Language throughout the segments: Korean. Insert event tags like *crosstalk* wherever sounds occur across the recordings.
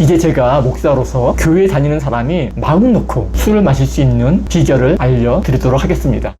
이제 제가 목사로서 교회 다니는 사람이 마음 놓고 술을 마실 수 있는 비결을 알려드리도록 하겠습니다.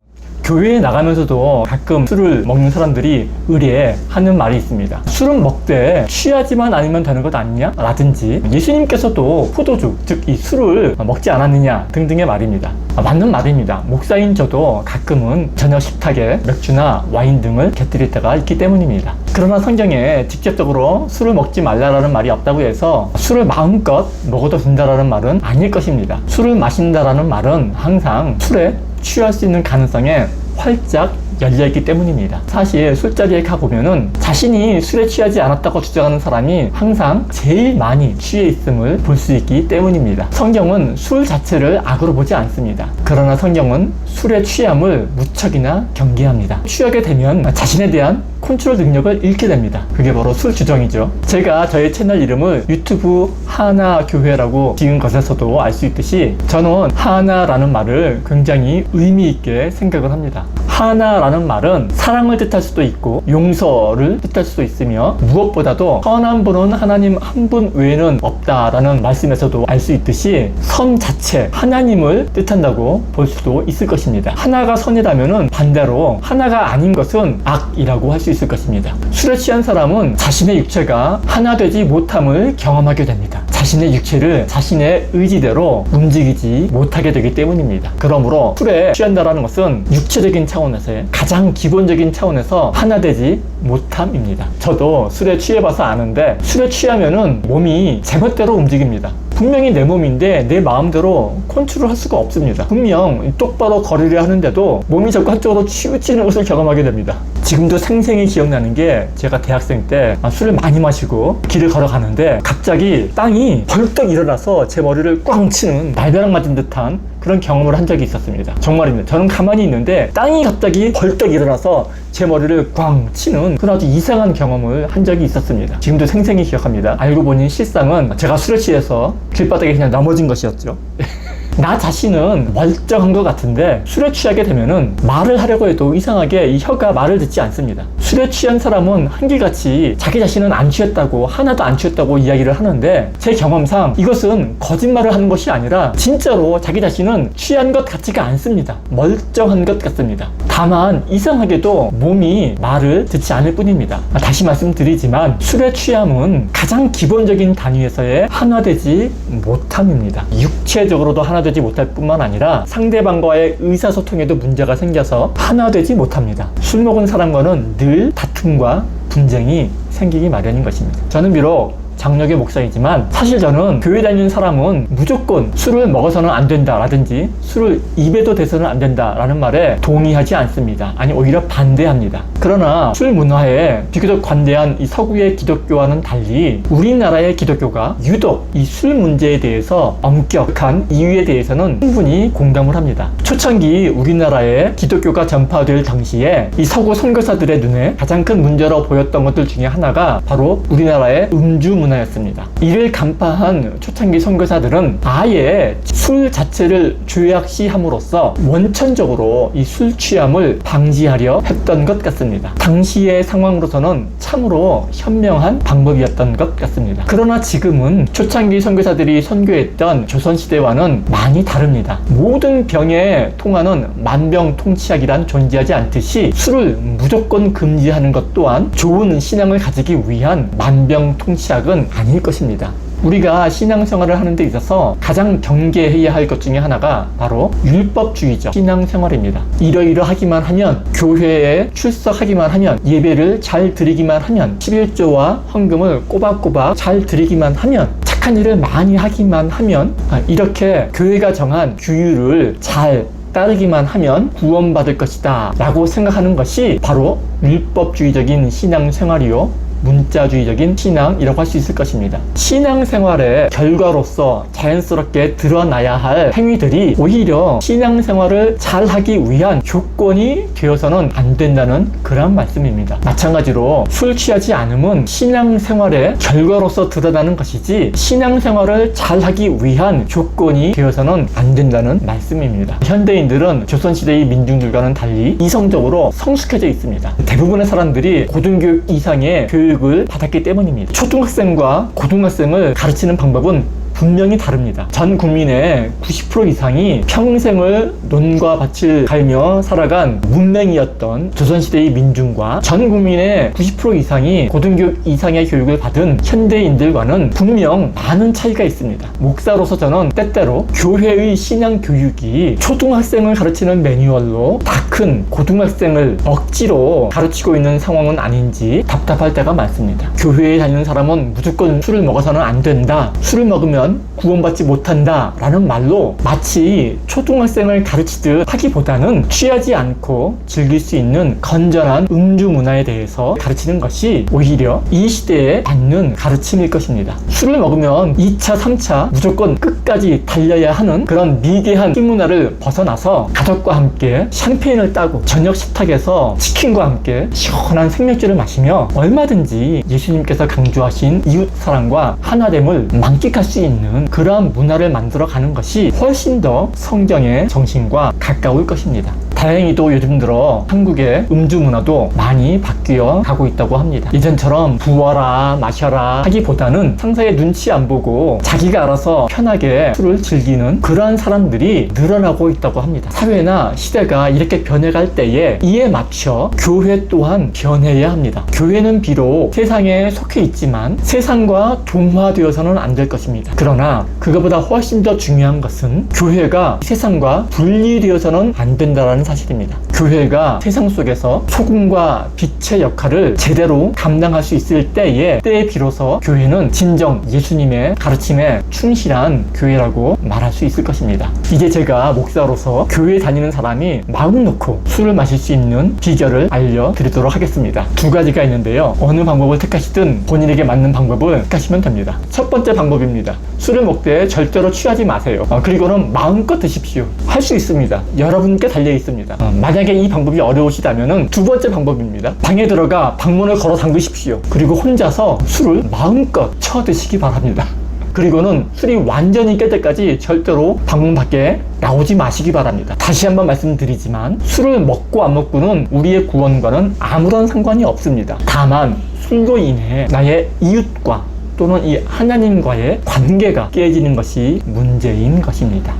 교회에 나가면서도 가끔 술을 먹는 사람들이 의뢰 하는 말이 있습니다. 술은 먹되 취하지만 않으면 되는 것 아니냐? 라든지 예수님께서도 포도주, 즉 이 술을 먹지 않았느냐? 등등의 말입니다. 아, 맞는 말입니다. 목사인 저도 가끔은 저녁 식탁에 맥주나 와인 등을 곁들일 때가 있기 때문입니다. 그러나 성경에 직접적으로 술을 먹지 말라라는 말이 없다고 해서 술을 마음껏 먹어도 된다라는 말은 아닐 것입니다. 술을 마신다라는 말은 항상 술에 취할 수 있는 가능성에 활짝 열려있기 때문입니다. 사실 술자리에 가보면은 자신이 술에 취하지 않았다고 주장하는 사람이 항상 제일 많이 취해 있음을 볼 수 있기 때문입니다. 성경은 술 자체를 악으로 보지 않습니다. 그러나 성경은 술의 취함을 무척이나 경계합니다. 취하게 되면 자신에 대한 컨트롤 능력을 잃게 됩니다. 그게 바로 술 주정이죠. 제가 저의 채널 이름을 유튜브 하나 교회라고 지은 것에서도 알 수 있듯이 저는 하나라는 말을 굉장히 의미 있게 생각을 합니다. 하나라는 말은 사랑을 뜻할 수도 있고 용서를 뜻할 수도 있으며 무엇보다도 선한 분은 하나님 한 분 외에는 없다라는 말씀에서도 알 수 있듯이 선 자체 하나님을 뜻한다고 볼 수도 있을 것입니다. 하나가 선이라면은 반대로 하나가 아닌 것은 악이라고 할 수 있을 것입니다. 술에 취한 사람은 자신의 육체가 하나 되지 못함을 경험하게 됩니다. 자신의 육체를 자신의 의지대로 움직이지 못하게 되기 때문입니다. 그러므로 술에 취한다라는 것은 육체적인 차원에서의 가장 기본적인 차원에서 하나 되지 못함입니다. 저도 술에 취해봐서 아는데 술에 취하면은 몸이 제멋대로 움직입니다. 분명히 내 몸인데 내 마음대로 컨트롤 할 수가 없습니다. 분명 똑바로 거리를 하는데도 몸이 자꾸 한쪽으로 치우치는 것을 경험하게 됩니다. 지금도 생생히 기억나는 게 제가 대학생 때 아, 술을 많이 마시고 길을 걸어가는데 갑자기 땅이 벌떡 일어나서 제 머리를 꽝 치는 날벼락 맞은 듯한 그런 경험을 한 적이 있었습니다. 정말입니다. 저는 가만히 있는데 땅이 갑자기 벌떡 일어나서 제 머리를 꽝 치는 그런 아주 이상한 경험을 한 적이 있었습니다. 지금도 생생히 기억합니다. 알고 보니 실상은 제가 술에 취해서 길바닥에 그냥 넘어진 것이었죠. *laughs* 나 자신은 멀쩡한 것 같은데 술에 취하게 되면은 말을 하려고 해도 이상하게 이 혀가 말을 듣지 않습니다. 술에 취한 사람은 한결같이 자기 자신은 안 취했다고 하나도 안 취했다고 이야기를 하는데 제 경험상 이것은 거짓말을 하는 것이 아니라 진짜로 자기 자신은 취한 것 같지가 않습니다. 멀쩡한 것 같습니다. 다만 이상하게도 몸이 말을 듣지 않을 뿐입니다. 아, 다시 말씀드리지만 술의 취함은 가장 기본적인 단위에서의 하나되지 못함입니다. 육체적으로도 하나되지 못할 뿐만 아니라 상대방과의 의사소통에도 문제가 생겨서 하나되지 못합니다. 술 먹은 사람과는 늘 다툼과 분쟁이 생기기 마련인 것입니다. 저는 비록 장력의 목사이지만 사실 저는 교회 다니는 사람은 무조건 술을 먹어서는 안 된다라든지 술을 입에도 대서는 안 된다라는 말에 동의하지 않습니다. 아니 오히려 반대합니다. 그러나 술 문화에 비교적 관대한 이 서구의 기독교와는 달리 우리나라의 기독교가 유독 이 술 문제에 대해서 엄격한 이유에 대해서는 충분히 공감을 합니다. 초창기 우리나라의 기독교가 전파될 당시에 이 서구 선교사들의 눈에 가장 큰 문제로 보였던 것들 중에 하나가 바로 우리나라의 음주 문화였습니다. 이를 간파한 초창기 선교사들은 아예 술 자체를 죄악시함으로써 원천적으로 이 술 취함을 방지하려 했던 것 같습니다. 당시의 상황으로서는 참으로 현명한 방법이었던 것 같습니다. 그러나 지금은 초창기 선교사들이 선교했던 조선시대와는 많이 다릅니다. 모든 병에 통하는 만병통치약이란 존재하지 않듯이 술을 무조건 금지하는 것 또한 좋은 신앙을 가지기 위한 만병통치약은 아닐 것입니다. 우리가 신앙생활을 하는 데 있어서 가장 경계해야 할 것 중에 하나가 바로 율법주의적 신앙생활입니다. 이러이러하기만 하면 교회에 출석하기만 하면 예배를 잘 드리기만 하면 11조와 헌금을 꼬박꼬박 잘 드리기만 하면 착한 일을 많이 하기만 하면 아, 이렇게 교회가 정한 규율을 잘 따르기만 하면 구원받을 것이다 라고 생각하는 것이 바로 율법주의적인 신앙생활이요 문자주의적인 신앙이라고 할 수 있을 것입니다. 신앙생활의 결과로서 자연스럽게 드러나야 할 행위들이 오히려 신앙생활을 잘 하기 위한 조건이 되어서는 안 된다는 그런 말씀입니다. 마찬가지로 술 취하지 않음은 신앙생활의 결과로서 드러나는 것이지 신앙생활을 잘 하기 위한 조건이 되어서는 안 된다는 말씀입니다. 현대인들은 조선시대의 민중들과는 달리 이성적으로 성숙해져 있습니다. 대부분의 사람들이 고등교육 이상의 교육 교육을 받았기 때문입니다. 초등학생과 고등학생을 가르치는 방법은 분명히 다릅니다. 전 국민의 90% 이상이 평생을 논과 밭을 갈며 살아간 문맹이었던 조선시대의 민중과 전 국민의 90% 이상이 고등교육 이상의 교육을 받은 현대인들과는 분명 많은 차이가 있습니다. 목사로서 저는 때때로 교회의 신앙 교육이 초등학생을 가르치는 매뉴얼로 다 큰 고등학생을 억지로 가르치고 있는 상황은 아닌지 답답할 때가 많습니다. 교회에 다니는 사람은 무조건 술을 먹어서는 안 된다. 술을 먹으면 구원받지 못한다. 라는 말로 마치 초등학생을 가르치듯 하기보다는 취하지 않고 즐길 수 있는 건전한 음주 문화에 대해서 가르치는 것이 오히려 이 시대에 맞는 가르침일 것입니다. 술을 먹으면 2차, 3차 무조건 끝까지 달려야 하는 그런 미개한 식문화를 벗어나서 가족과 함께 샴페인을 따고 저녁 식탁에서 치킨과 함께 시원한 생맥주를 마시며 얼마든지 예수님께서 강조하신 이웃 사랑과 하나됨을 만끽할 수 있는 그러한 문화를 만들어 가는 것이 훨씬 더 성경의 정신과 가까울 것입니다. 다행히도 요즘 들어 한국의 음주 문화도 많이 바뀌어 가고 있다고 합니다. 예전처럼 부어라 마셔라 하기보다는 상사의 눈치 안 보고 자기가 알아서 편하게 술을 즐기는 그러한 사람들이 늘어나고 있다고 합니다. 사회나 시대가 이렇게 변해갈 때에 이에 맞춰 교회 또한 변해야 합니다. 교회는 비록 세상에 속해 있지만 세상과 동화되어서는 안 될 것입니다. 그러나 그것보다 훨씬 더 중요한 것은 교회가 세상과 분리되어서는 안 된다는 사실입니다. 교회가 세상 속에서 소금과 빛의 역할을 제대로 감당할 수 있을 때에 때에 비로소 교회는 진정 예수님의 가르침에 충실한 교회라고 말할 수 있을 것입니다. 이제 제가 목사로서 교회 다니는 사람이 마음 놓고 술을 마실 수 있는 비결을 알려드리도록 하겠습니다. 두 가지가 있는데요. 어느 방법을 택하시든 본인에게 맞는 방법을 택하시면 됩니다. 첫 번째 방법입니다. 술을 먹되 절대로 취하지 마세요. 어, 그리고는 마음껏 드십시오. 할 수 있습니다. 여러분께 달려 있습니다. 어, 만약에 이 방법이 어려우시다면 두 번째 방법입니다. 방에 들어가 방문을 걸어 잠그십시오. 그리고 혼자서 술을 마음껏 쳐 드시기 바랍니다. 그리고는 술이 완전히 깰 때까지 절대로 방문 밖에 나오지 마시기 바랍니다. 다시 한번 말씀드리지만 술을 먹고 안 먹고는 우리의 구원과는 아무런 상관이 없습니다. 다만 술로 인해 나의 이웃과 또는 이 하나님과의 관계가 깨지는 것이 문제인 것입니다.